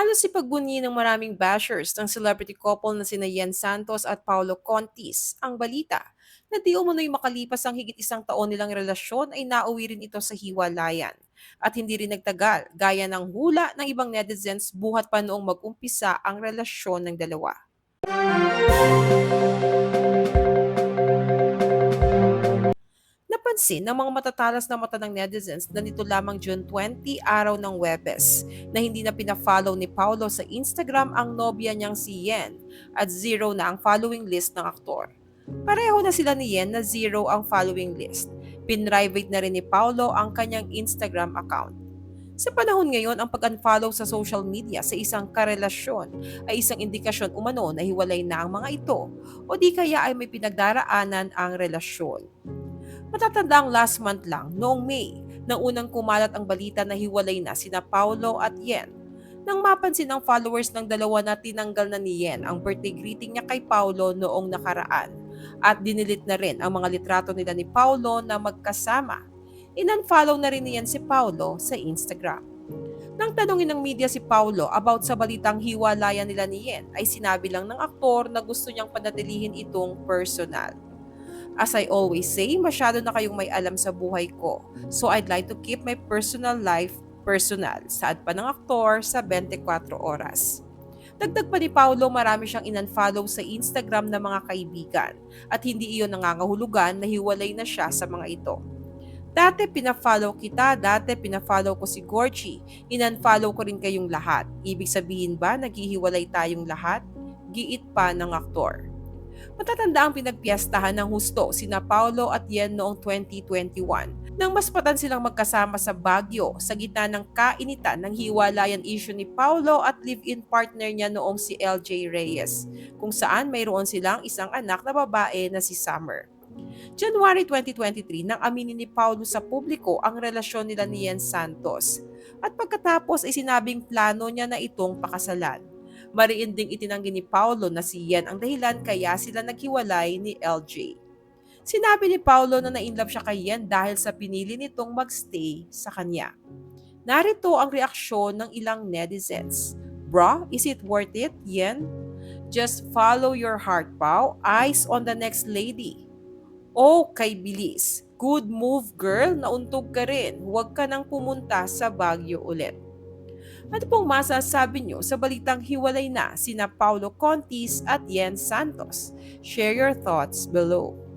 Halos ipagbunyi ng maraming bashers ng celebrity couple na sina Yen Santos at Paolo Contis ang balita na di umano'y makalipas ang higit isang taon nilang relasyon ay nauwi rin ito sa hiwalayan. At hindi rin nagtagal, gaya ng hula ng ibang netizens buhat pa noong mag-umpisa ang relasyon ng dalawa. Napansin ng mga matatalas na mata ng netizens na nito lamang June 20, araw ng Webes, na hindi na pina-follow ni Paulo sa Instagram ang nobya niyang si Yen at zero na ang following list ng aktor. Pareho na sila ni Yen na zero ang following list. Pinrivate na rin ni Paulo ang kanyang Instagram account. Sa panahon ngayon, ang pag-unfollow sa social media sa isang karelasyon ay isang indikasyon umano na hiwalay na ang mga ito o di kaya ay may pinagdaraanan ang relasyon. Matatanda ang last month lang, noong May, nang unang kumalat ang balita na hiwalay na sina Paulo at Yen. Nang mapansin ng followers ng dalawa na tinanggal na ni Yen ang birthday greeting niya kay Paulo noong nakaraan at dinilit na rin ang mga litrato nila ni Paulo na magkasama. Inunfollow na rin niyan si Paulo sa Instagram. Nang tanungin ng media si Paulo about sa balitang hiwalayan nila ni Yen ay sinabi lang ng aktor na gusto niyang panatilihin itong personal. As I always say, masyado na kayong may alam sa buhay ko. So I'd like to keep my personal life personal. Saad pa ng aktor sa 24 oras. Dagdag pa ni Paulo, marami siyang inunfollow sa Instagram ng mga kaibigan at hindi iyon nangangahulugan na hiwalay na siya sa mga ito. Dati pina-follow kita, dati pina-follow ko si Gorgie, inunfollow ko rin kayong lahat. Ibig sabihin ba naghihiwalay tayong lahat? Giit pa ng aktor. Matatanda ang pinagpiyastahan ng husto sina Paulo at Yen noong 2021 nang maspatan silang magkasama sa Baguio sa gitna ng kainitan ng hiwalayan issue ni Paulo at live-in partner niya noong si LJ Reyes kung saan mayroon silang isang anak na babae na si Summer. January 2023 nang aminin ni Paulo sa publiko ang relasyon nila ni Yen Santos at pagkatapos ay sinabing plano niya na itong pakasalan. Mariin ding itinanggi ni Paulo na si Yen ang dahilan kaya sila naghiwalay ni LJ. Sinabi ni Paulo na na-inlove siya kay Yen dahil sa pinili nitong magstay sa kanya. Narito ang reaksyon ng ilang netizens. Bra, is it worth it, Yen? Just follow your heart, Pao. Eyes on the next lady. Oh, kay bilis. Good move, girl. Nauntog ka rin. Huwag ka nang pumunta sa Baguio ulit. Ano pong masasabi nyo sa balitang hiwalay na sina Paulo Contis at Yen Santos? Share your thoughts below.